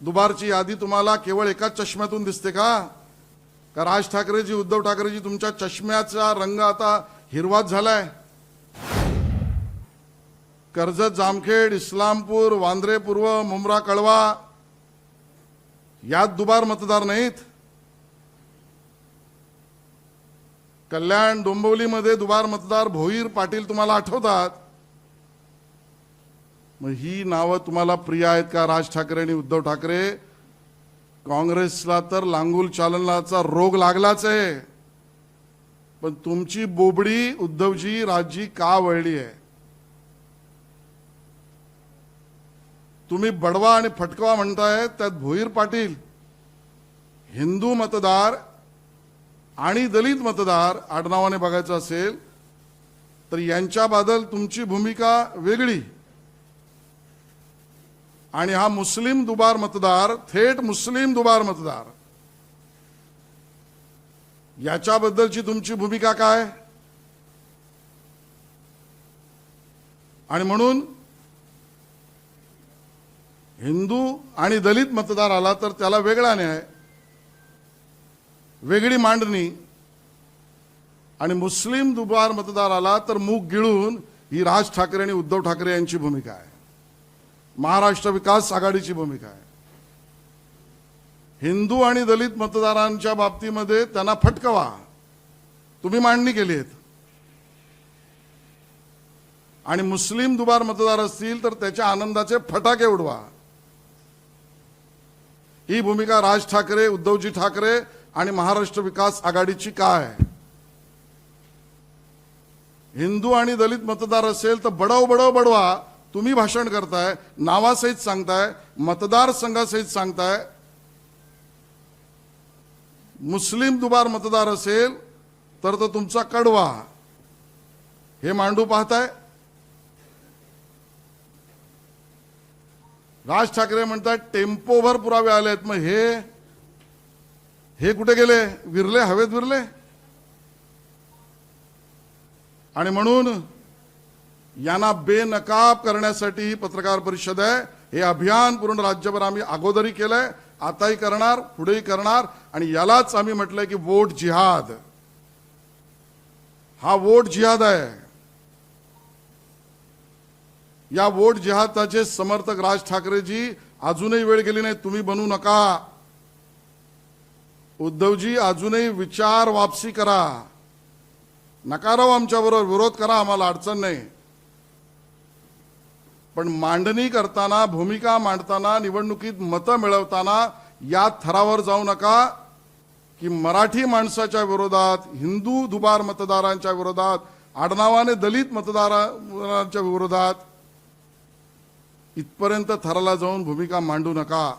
दुबारची यादी तुम्हाला केवळ एकाच चष्म्यातून दिसते का? का राज ठाकरेजी उद्धव ठाकरेजी तुमच्या चष्म्याचा रंग आता हिरवाच झालाय? कर्जत जामखेड इस्लामपूर वांद्रे पूर्व मुंब्रा कळवा यात दुबार मतदार नाहीत. कल्याण डोंबिवलीमध्ये दुबार मतदार भोईर पाटील तुम्हाला आठवतात. मग ही नावं तुम्हाला प्रिय आहेत का? राज ठाकरे आणि उद्धव ठाकरे? काँग्रेसला तर लांगुल चालनाचा रोग लागलाच आहे. पण तुमची बोबडी उद्धवजी राजजी का वळली आहे? तुम्ही बडवा आणि फटकवा म्हणताय त्यात भोईर पाटील हिंदू मतदार आणि दलित मतदार आडनावाने बघायचं असेल तर यांच्याबद्दल तुमची भूमिका वेगळी. आणि हा मुस्लिम दुबार मतदार थेट मुस्लिम दुबार मतदार. याच्याबद्दलची तुमची भूमिका काय? आणि म्हणून हिंदू आणि दलित मतदार आला तर त्याला वेगळा न्याय वेगळी मांडणी आणि मुस्लिम दुबार मतदार आला तर मूग गिळून ही राज ठाकरे आणि उद्धव ठाकरे यांची भूमिका आहे. महाराष्ट्र विकास आघाडीची भूमिका आहे. हिंदू आणि दलित मतदारांच्या बाबतीमध्ये त्यांना फटकवा. तुम्ही मांडणी केली आहेत. आणि मुस्लिम दुबार मतदार असतील तर त्याच्या आनंदाचे फटाके उडवा. ही भूमिका राज ठाकरे उद्धवजी ठाकरे आणि महाराष्ट्र विकास आघाडीची काय? आहे हिंदू आणि दलित मतदार असेल तर बडव बडव बडवा. तुम्ही भाषण करताय नावासहित सांगताय मतदारसंघासहित सांगताय. मुस्लिम दुबार मतदार असेल तर तो तुमचा कडवा. हे मांडू पाहताय. राज ठाकरे म्हणतात टेम्पोभर पुरावे आले आहेत. मग हे हे कुठे गेले? विरले हवेत विरले? आणि म्हणून यांना बेनकाब करण्यासाठी ही पत्रकार परिषद आहे. हे अभियान पूर्ण राज्यभर आम्ही अगोदरी केलंय. आताही करणार पुढेही करणार आणि यालाच आम्ही म्हटलंय की वोट जिहाद. हा वोट जिहाद आहे. या वोट जिहादाचे समर्थक राज ठाकरेजी अजूनही वेळ गेली नाही तुम्ही बनू नका. उद्धवजी अजूनही विचार वापसी करा. नकाराव आमच्याबरोबर विरोध करा आम्हाला अडचण नाही. पण मांडणी करताना भूमिका मांडताना निवडणुकीत मतं मिळवताना या थरावर जाऊ नका की मराठी माणसाच्या विरोधात हिंदू दुबार मतदारांच्या विरोधात आडनावाने दलित मतदारांच्या विरोधात इथपर्यंत थराला जाऊन भूमिका मांडू नका.